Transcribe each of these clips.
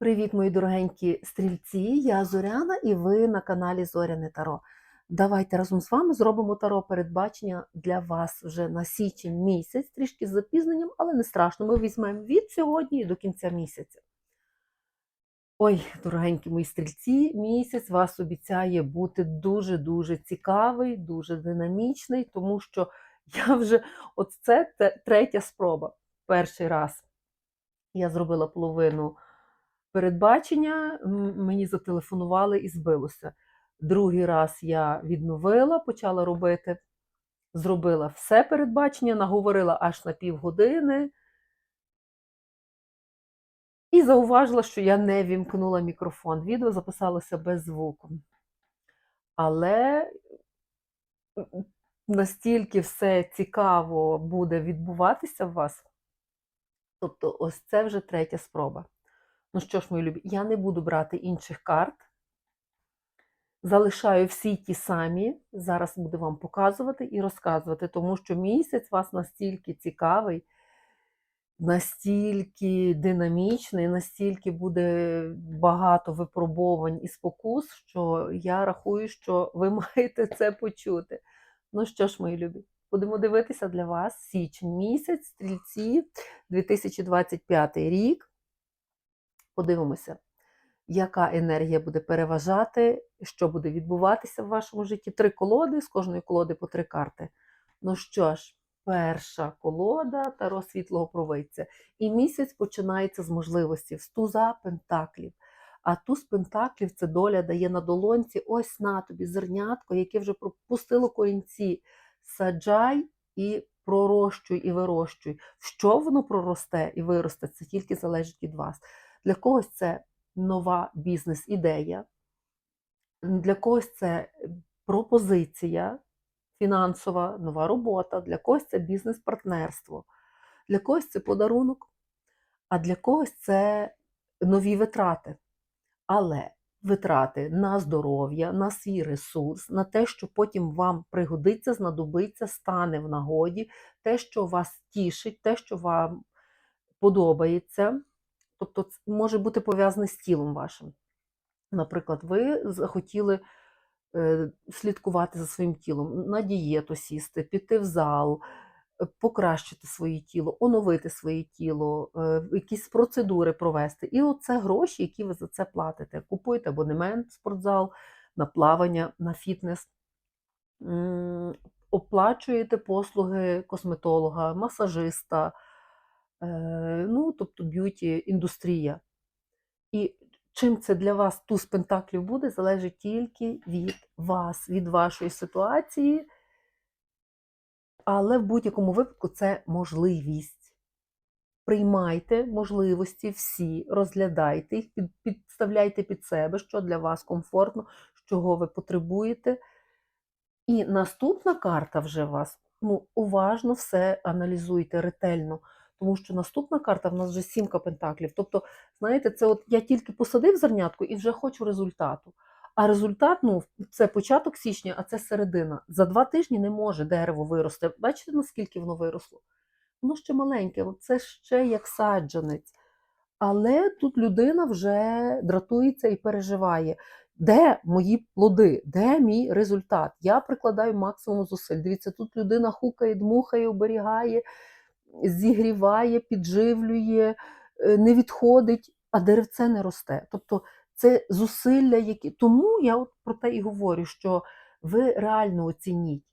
Привіт, мої дорогенькі стрільці! Я Зоряна і ви на каналі Зоряне Таро. Давайте разом з вами зробимо таро передбачення для вас вже на січень місяць, трішки з запізненням, але не страшно. Ми візьмемо від сьогодні до кінця місяця. Ой, дорогенькі мої стрільці, місяць вас обіцяє бути дуже-дуже цікавий, дуже динамічний, тому що я вже от це третя спроба. Перший раз я зробила половину передбачення, мені зателефонували і збилося. Другий раз я відновила, почала робити, зробила все передбачення, наговорила аж на півгодини і зауважила, що я не вімкнула мікрофон. Відео записалося без звуку. Але настільки все цікаво буде відбуватися в вас. Тобто, ось це вже третя спроба. Ну що ж, мої любі, я не буду брати інших карт. Залишаю всі ті самі. Зараз буду вам показувати і розказувати, тому що місяць вас настільки цікавий, настільки динамічний, настільки буде багато випробувань і спокус, що я рахую, що ви маєте це почути. Ну що ж, мої любі, будемо дивитися для вас січень місяць, стрільці 2025 рік. Подивимося, яка енергія буде переважати, що буде відбуватися в вашому житті. Три колоди, з кожної колоди по три карти. Ну що ж, перша колода Таро світлого провидця. І місяць починається з можливості з туза пентаклів. А туз пентаклів це доля дає на долонці. Ось на тобі зернятко, яке вже пропустило корінці. Саджай і пророщуй і вирощуй. Що воно проросте і виросте, це тільки залежить від вас. Для когось це нова бізнес-ідея, для когось це пропозиція фінансова, нова робота, для когось це бізнес-партнерство, для когось це подарунок, а для когось це нові витрати. Але витрати на здоров'я, на свій ресурс, на те, що потім вам пригодиться, знадобиться, стане в нагоді, те, що вас тішить, те, що вам подобається. Тобто це може бути пов'язане з тілом вашим. Наприклад, ви захотіли е, слідкувати за своїм тілом, на дієту сісти, піти в зал, е, покращити своє тіло, оновити своє тіло, е, якісь процедури провести. І оце гроші, які ви за це платите. Купуєте абонемент в спортзал, на плавання, на фітнес, оплачуєте послуги косметолога, масажиста, ну, тобто б'юті індустрія. І чим це для вас туз пентаклів буде, залежить тільки від вас, від вашої ситуації. Але в будь-якому випадку це можливість. Приймайте можливості всі, розглядайте їх, підставляйте під себе, що для вас комфортно, чого ви потребуєте. І наступна карта вже вас, ну, уважно все аналізуйте ретельно. Тому що наступна карта в нас вже сімка пентаклів. Тобто, знаєте, це от я тільки посадив зернятку і вже хочу результату. А результат, ну, це початок січня, а це середина. За два тижні не може дерево вирости. Бачите, наскільки воно виросло? Воно ще маленьке, це ще як саджанець. Але тут людина вже дратується і переживає. Де мої плоди, де мій результат? Я прикладаю максимум зусиль. Дивіться, тут людина хукає, дмухає, оберігає, зігріває, підживлює, е, не відходить, а деревце не росте. Тобто це зусилля, які. Тому я от про те і говорю, що ви реально оцініть,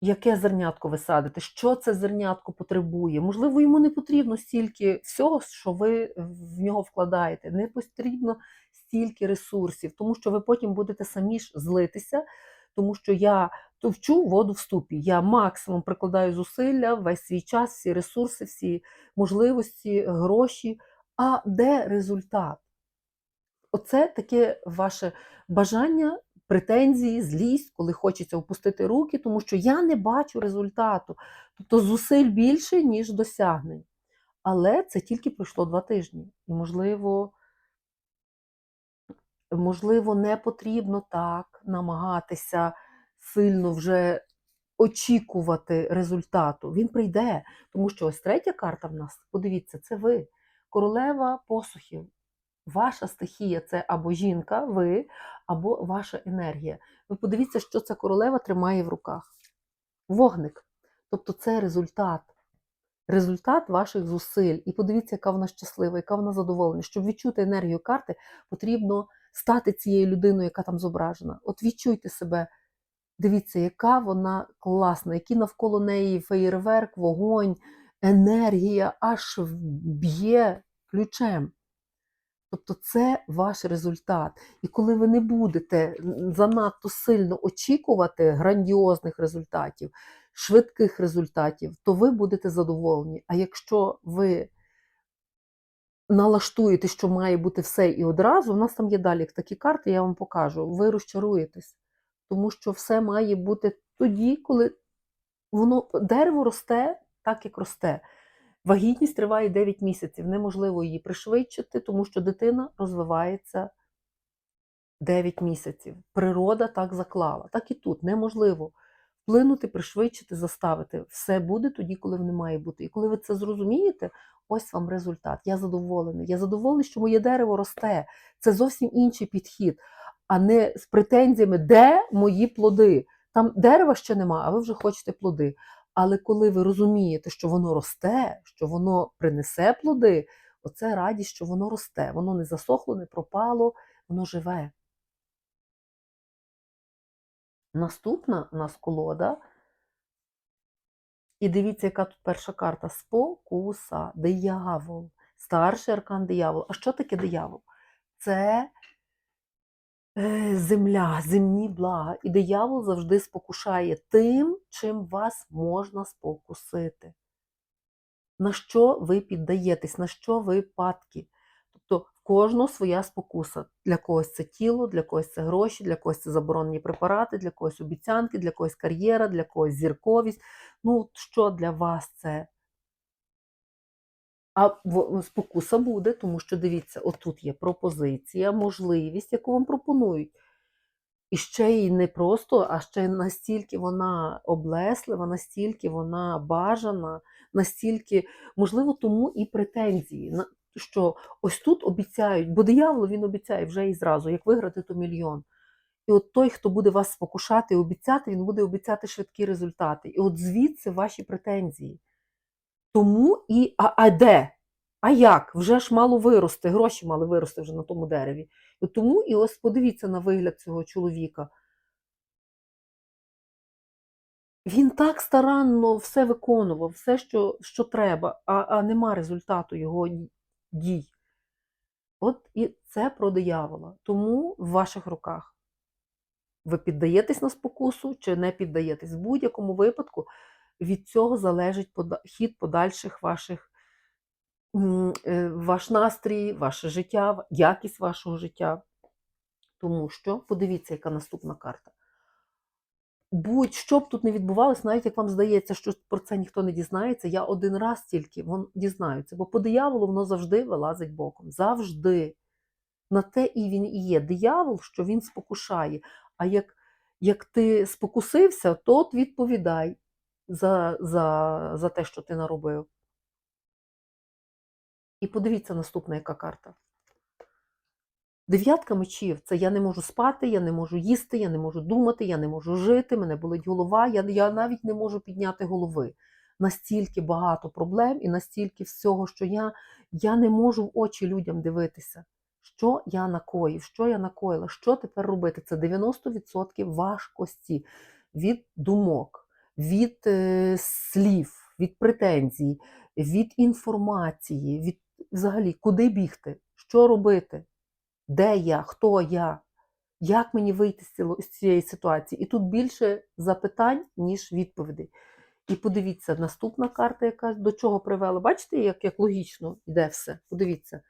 яке зернятко ви садите, що це зернятко потребує. Можливо, йому не потрібно стільки всього, що ви в нього вкладаєте. Не потрібно стільки ресурсів, тому що ви потім будете самі ж злитися, тому що я товчу воду в ступі. Я максимум прикладаю зусилля, весь свій час, всі ресурси, всі можливості, гроші. А де результат? Оце таке ваше бажання, претензії, злість, коли хочеться опустити руки, тому що я не бачу результату. Тобто зусиль більше, ніж досягнень. Але це тільки пройшло два тижні. І, можливо, можливо, не потрібно так намагатися сильно вже очікувати результату. Він прийде, тому що ось третя карта в нас, подивіться, це ви, королева посухів. Ваша стихія це або жінка, ви, або ваша енергія. Ви подивіться, що ця королева тримає в руках. Вогник. Тобто це результат. Результат ваших зусиль. І подивіться, яка вона щаслива, яка вона задоволена. Щоб відчути енергію карти, потрібно стати цією людиною, яка там зображена. От відчуйте себе. Дивіться, яка вона класна, який навколо неї феєрверк, вогонь, енергія аж б'є ключем. Тобто це ваш результат. І коли ви не будете занадто сильно очікувати грандіозних результатів, швидких результатів, то ви будете задоволені. А якщо ви налаштуєте, що має бути все і одразу, у нас там є далі такі карти, я вам покажу, ви розчаруєтесь. Тому що все має бути тоді, коли воно дерево росте так, як росте. Вагітність триває 9 місяців, неможливо її пришвидшити, тому що дитина розвивається 9 місяців. Природа так заклала. Так і тут неможливо вплинути, пришвидшити, заставити. Все буде тоді, коли воно має бути. І коли ви це зрозумієте, ось вам результат. Я задоволений. Я задоволений, що моє дерево росте. Це зовсім інший підхід, а не з претензіями, де мої плоди. Там дерева ще нема, а ви вже хочете плоди. Але коли ви розумієте, що воно росте, що воно принесе плоди, оце радість, що воно росте. Воно не засохло, не пропало, воно живе. Наступна у нас колода. І дивіться, яка тут перша карта спокуса, диявол, старший аркан диявол. А що таке диявол? Це е, земля, земні блага. І диявол завжди спокушає тим, чим вас можна спокусити. На що ви піддаєтесь, на що ви падки. Кожного своя спокуса. Для когось це тіло, для когось це гроші, для когось це заборонені препарати, для когось обіцянки, для когось кар'єра, для когось зірковість. Ну, що для вас це? А спокуса буде, тому що дивіться, отут є пропозиція, можливість, яку вам пропонують. І ще й не просто, а ще настільки вона облеслива, настільки вона бажана, настільки, можливо, тому і претензії, що ось тут обіцяють, бо диявол він обіцяє вже і зразу, як виграти, то мільйон. І от той, хто буде вас спокушати і обіцяти, він буде обіцяти швидкі результати. І от звідси ваші претензії. Тому і а, а де? А як? Вже ж мало вирости, гроші мали вирости вже на тому дереві. І тому і ось подивіться на вигляд цього чоловіка. Він так старанно все виконував, все, що, що треба, а, а нема результату його дій. От і це про диявола. Тому в ваших руках. Ви піддаєтесь на спокусу чи не піддаєтесь. В будь-якому випадку від цього залежить хід подальших ваших е, ваш настрій, ваше життя, якість вашого життя. Тому що, подивіться, яка наступна карта. Будь-що б тут не відбувалось, навіть як вам здається, що про це ніхто не дізнається, я один раз тільки вон, дізнаються, бо по дияволу воно завжди вилазить боком. Завжди. На те і він і є диявол, що він спокушає. А як, як ти спокусився, то от відповідай за, за, за те, що ти наробив. І подивіться наступна яка карта. Дев'ятка мечів це я не можу спати, я не можу їсти, я не можу думати, я не можу жити, мене болить голова, я, я навіть не можу підняти голови. Настільки багато проблем і настільки всього, що я, я не можу в очі людям дивитися. Що я накоїв, що я накоїла, що тепер робити? Це 90% важкості від думок, від е, слів, від претензій, від інформації, від взагалі, куди бігти, що робити, де я, хто я, як мені вийти з цієї ситуації. І тут більше запитань, ніж відповідей. І подивіться, наступна карта, яка до чого привела. Бачите, як, як логічно йде все? Подивіться.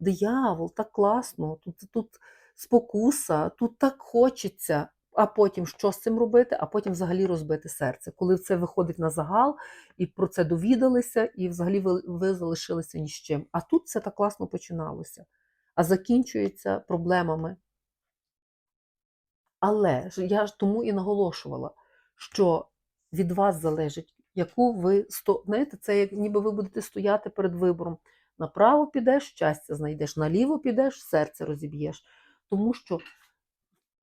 Диявол, так класно, тут, тут спокуса, тут так хочеться. А потім що з цим робити, а потім взагалі розбити серце. Коли це виходить на загал, і про це довідалися, і взагалі ви, ви залишилися ні з чим. А тут все так класно починалося, а закінчується проблемами. Але я ж тому і наголошувала, що від вас залежить, яку ви знаєте, це як ніби ви будете стояти перед вибором. Направо підеш, щастя знайдеш, наліво підеш, серце розіб'єш. Тому що в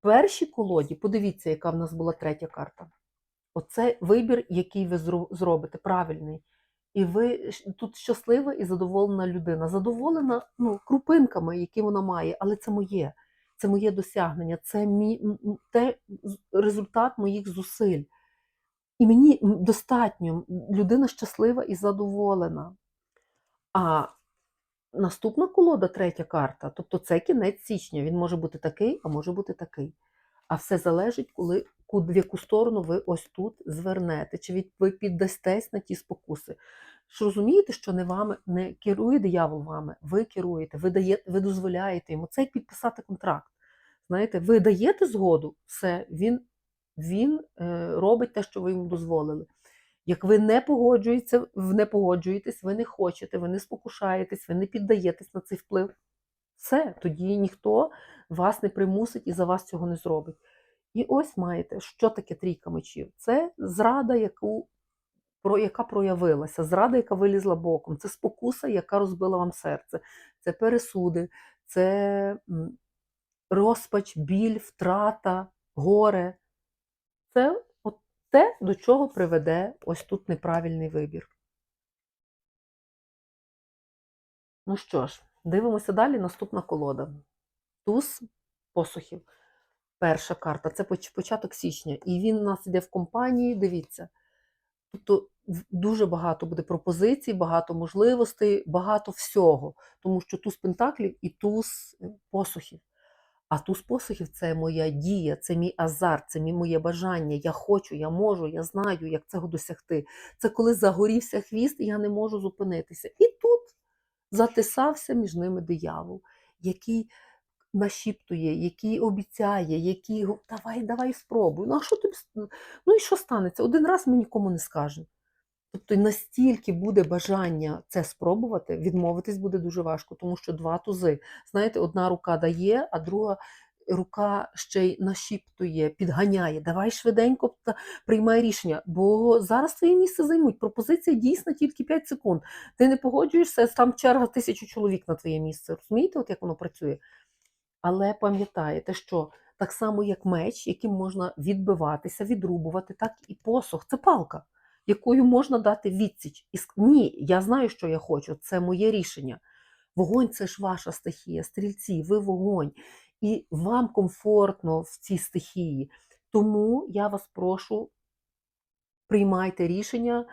першій колоді, подивіться, яка в нас була третя карта. Оце вибір, який ви зробите, правильний. І ви тут щаслива і задоволена людина. Задоволена ну, крупинками, які вона має, але це моє. Це моє досягнення, це мій, те, результат моїх зусиль. І мені достатньо, людина щаслива і задоволена. А наступна колода, третя карта, тобто це кінець січня. Він може бути такий, а може бути такий. А все залежить, коли в яку сторону ви ось тут звернете, чи ви піддастесь на ті спокуси. Ж розумієте, що не вами не керує диявол вами, ви керуєте, ви, дає, ви дозволяєте йому. Це як підписати контракт. Знаєте, ви даєте згоду, все, він, він е, робить те, що ви йому дозволили. Як ви не погоджуєтеся, не погоджуєтесь, ви не хочете, ви не спокушаєтесь, ви не піддаєтесь на цей вплив, все, тоді ніхто вас не примусить і за вас цього не зробить. І ось маєте, що таке трійка мечів? Це зрада, яку, про, яка проявилася, зрада, яка вилізла боком, це спокуса, яка розбила вам серце, це пересуди, це розпач, біль, втрата, горе. Це от те, до чого приведе ось тут неправильний вибір. Ну що ж, дивимося далі. Наступна колода. Туз посухів. Перша карта це поч- початок січня. І він у нас іде в компанії. Дивіться. Тобто дуже багато буде пропозицій, багато можливостей, багато всього. Тому що туз пентаклів і туз е, посухів. А туз посухів це моя дія, це мій азарт, це моє бажання. Я хочу, я можу, я знаю, як цього досягти. Це коли загорівся хвіст, і я не можу зупинитися. І тут затисався між ними диявол, який нашіптує, який обіцяє, який давай, давай спробуй. Ну а що тобі? Ну і що станеться? Один раз ми нікому не скажемо. Тобто настільки буде бажання це спробувати, відмовитись буде дуже важко, тому що два тузи. Знаєте, одна рука дає, а друга рука ще й нашіптує, підганяє. Давай швиденько приймай рішення, бо зараз твоє місце займуть. Пропозиція дійсна тільки 5 секунд. Ти не погоджуєшся, там черга тисячу чоловік на твоє місце. Розумієте, от як воно працює? Але пам'ятаєте, що так само, як меч, яким можна відбиватися, відрубувати, так і посох це палка, якою можна дати відсіч. І ні, я знаю, що я хочу, це моє рішення. Вогонь це ж ваша стихія, стрільці, ви вогонь. І вам комфортно в цій стихії. Тому я вас прошу, приймайте рішення,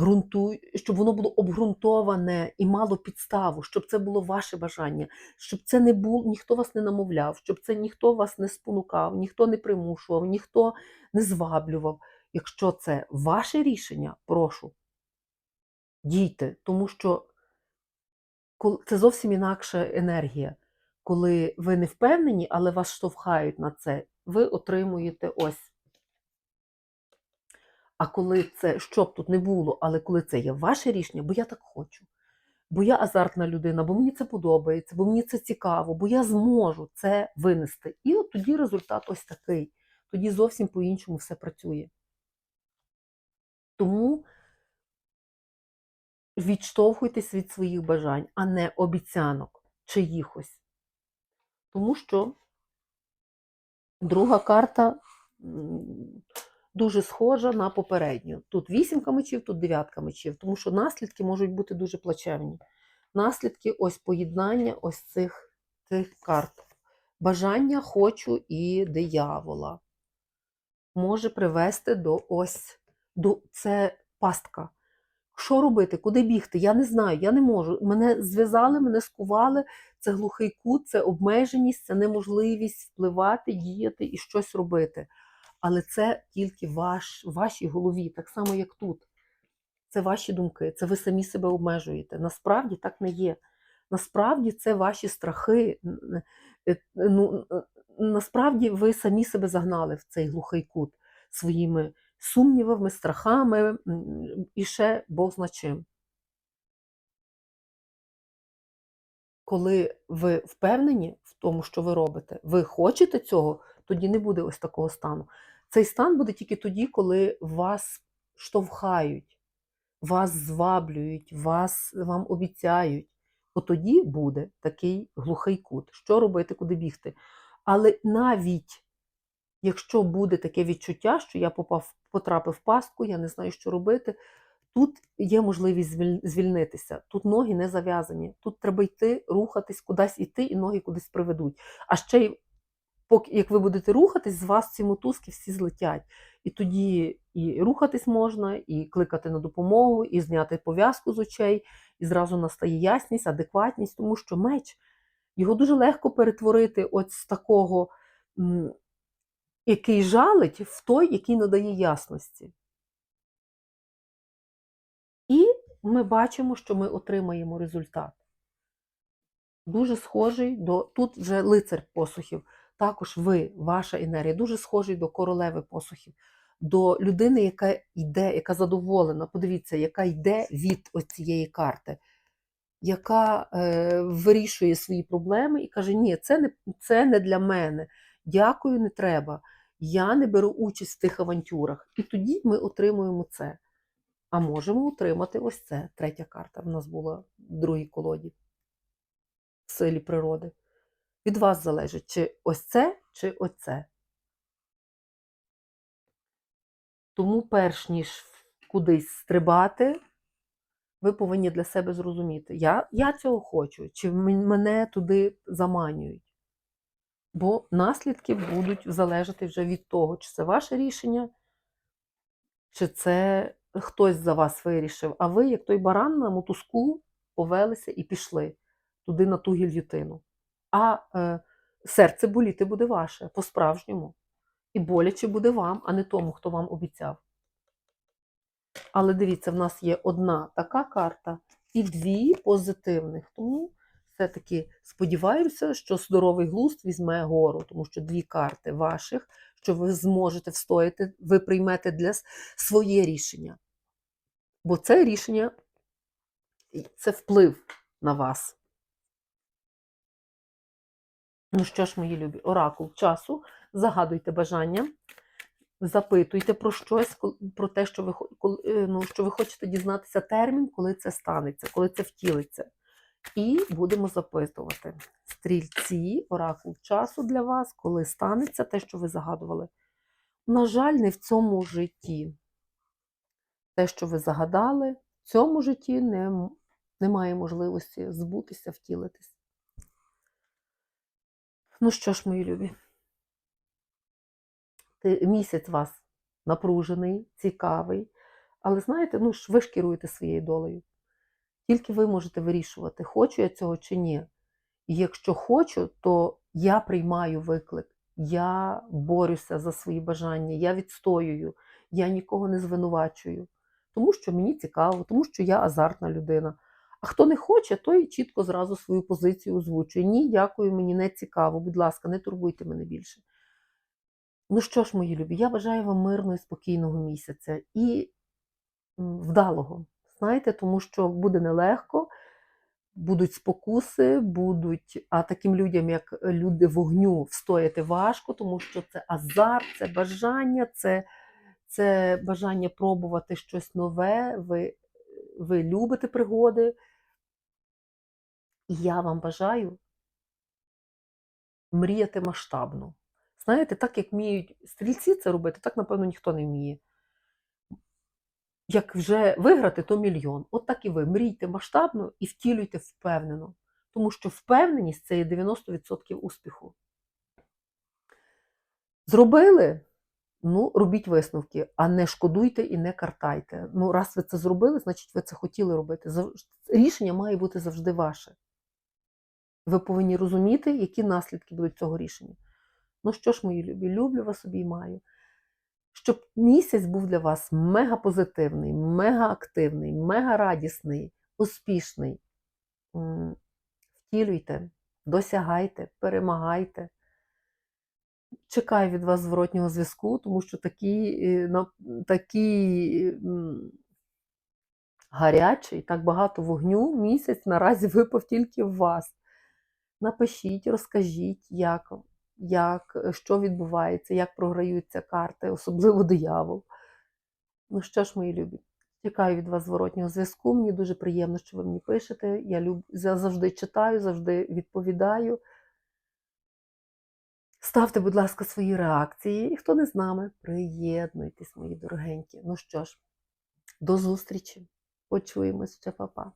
ґрунтуй, щоб воно було обґрунтоване і мало підставу, щоб це було ваше бажання, щоб це не було, ніхто вас не намовляв, щоб це ніхто вас не спонукав, ніхто не примушував, ніхто не зваблював. Якщо це ваше рішення, прошу, дійте, тому що це зовсім інакша енергія. Коли ви не впевнені, але вас штовхають на це, ви отримуєте ось. А коли це, що б тут не було, але коли це є ваше рішення, бо я так хочу, бо я азартна людина, бо мені це подобається, бо мені це цікаво, бо я зможу це винести. І от тоді результат ось такий. Тоді зовсім по-іншому все працює. Тому відштовхуйтесь від своїх бажань, а не обіцянок чиїхось. Тому що друга карта дуже схожа на попередню. Тут вісімка мечів, тут дев'ятка мечів, тому що наслідки можуть бути дуже плачевні. Наслідки ось поєднання ось цих, цих карт. Бажання хочу і диявола може привести до ось до це пастка. Що робити? Куди бігти? Я не знаю, я не можу. Мене зв'язали, мене скували. Це глухий кут, це обмеженість, це неможливість впливати, діяти і щось робити. Але це тільки ваш, в вашій голові, так само, як тут. Це ваші думки, це ви самі себе обмежуєте. Насправді так не є. Насправді це ваші страхи. Е, Ну, насправді ви самі себе загнали в цей глухий кут своїми сумнівами, страхами і ще Бог зна чим. Коли ви впевнені в тому, що ви робите, ви хочете цього, тоді не буде ось такого стану. Цей стан буде тільки тоді, коли вас штовхають, вас зваблюють, вас, вам обіцяють. от тоді буде такий глухий кут. Що робити, куди бігти? Але навіть якщо буде таке відчуття, що я попав, потрапив в пастку, я не знаю, що робити, тут є можливість звільнитися. Тут ноги не зав'язані. Тут треба йти, рухатись, кудись іти, і ноги кудись приведуть. А ще поки як ви будете рухатись, з вас ці мотузки всі злетять. І тоді і рухатись можна, і кликати на допомогу, і зняти пов'язку з очей, і зразу настає ясність, адекватність, тому що меч його дуже легко перетворити от з такого, який жалить, в той, який надає ясності. І ми бачимо, що ми отримаємо результат. Дуже схожий до. Тут вже лицар посухів. Також ви, ваша енергія, дуже схожий до королеви посухів, до людини, яка йде, яка задоволена. Подивіться, яка йде від цієї карти, яка е, вирішує свої проблеми і каже: Ні, це не, це не для мене. Дякую, не треба. Я не беру участь в тих авантюрах. І тоді ми отримуємо це. А можемо отримати ось це. Третя карта в нас була в другій колоді в силі природи. Від вас залежить, чи ось це, чи оце. Тому, перш ніж кудись стрибати, ви повинні для себе зрозуміти, я, я цього хочу, чи мене туди заманюють. Бо наслідки будуть залежати вже від того, чи це ваше рішення, чи це хтось за вас вирішив. А ви, як той баран на мотузку, повелися і пішли туди на ту гільютину. А е, серце боліти буде ваше по-справжньому. І боляче буде вам, а не тому, хто вам обіцяв. Але дивіться, в нас є одна така карта і дві позитивних. Тому все-таки сподіваємося, що здоровий глузд візьме гору, тому що дві карти ваших, що ви зможете встояти, ви приймете для своє рішення. Бо це рішення це вплив на вас. Ну що ж, мої любі, оракул часу, загадуйте бажання, запитуйте про щось, про те, що ви, е, ну, що ви хочете дізнатися термін, коли це станеться, коли це втілиться. І будемо запитувати. Стрільці, оракул часу для вас, коли станеться те, що ви загадували. На жаль, не в цьому житті. Те, що ви загадали, в цьому житті не, немає можливості збутися, втілитись. Ну що ж, мої любі, місяць вас напружений, цікавий, але знаєте, ну ж ви ж керуєте своєю долею. Тільки ви можете вирішувати, хочу я цього чи ні. І якщо хочу, то я приймаю виклик, я борюся за свої бажання, я відстоюю, я нікого не звинувачую, тому що мені цікаво, тому що я азартна людина. А хто не хоче, той чітко зразу свою позицію озвучує. Ні, дякую, мені не цікаво. Будь ласка, не турбуйте мене більше. Ну що ж, мої любі, я бажаю вам мирного і спокійного місяця і вдалого. Знаєте, тому що буде нелегко, будуть спокуси, будуть, а таким людям, як люди вогню, встояти важко, тому що це азарт, це бажання, це, це бажання пробувати щось нове. Ви, ви любите пригоди. І я вам бажаю мріяти масштабно. Знаєте, так як вміють стрільці це робити, так, напевно, ніхто не вміє. Як вже виграти, то мільйон. От так і ви. Мрійте масштабно і втілюйте впевнено. Тому що впевненість це є 90% успіху. Зробили? Ну, робіть висновки, а не шкодуйте і не картайте. Ну, раз ви це зробили, значить ви це хотіли робити. Рішення має бути завжди ваше. Ви повинні розуміти, які наслідки будуть цього рішення. Ну що ж, мої любі, люблю вас обіймаю. Щоб місяць був для вас мега позитивний, мега активний, мега радісний, успішний. Втілюйте, досягайте, перемагайте. Чекаю від вас зворотнього зв'язку, тому що такий, е, такий гарячий, так багато вогню місяць наразі випав тільки в вас. Напишіть, розкажіть, як, як, що відбувається, як програються карти, особливо диявол. Ну що ж, мої любі, Чекаю від вас зворотнього зв'язку. Мені дуже приємно, що ви мені пишете. Я люб... за- завжди читаю, завжди відповідаю. Ставте, будь ласка, свої реакції. І хто не з нами, приєднуйтесь, мої дорогенькі. Ну що ж, до зустрічі. Почуємось ще, па-па.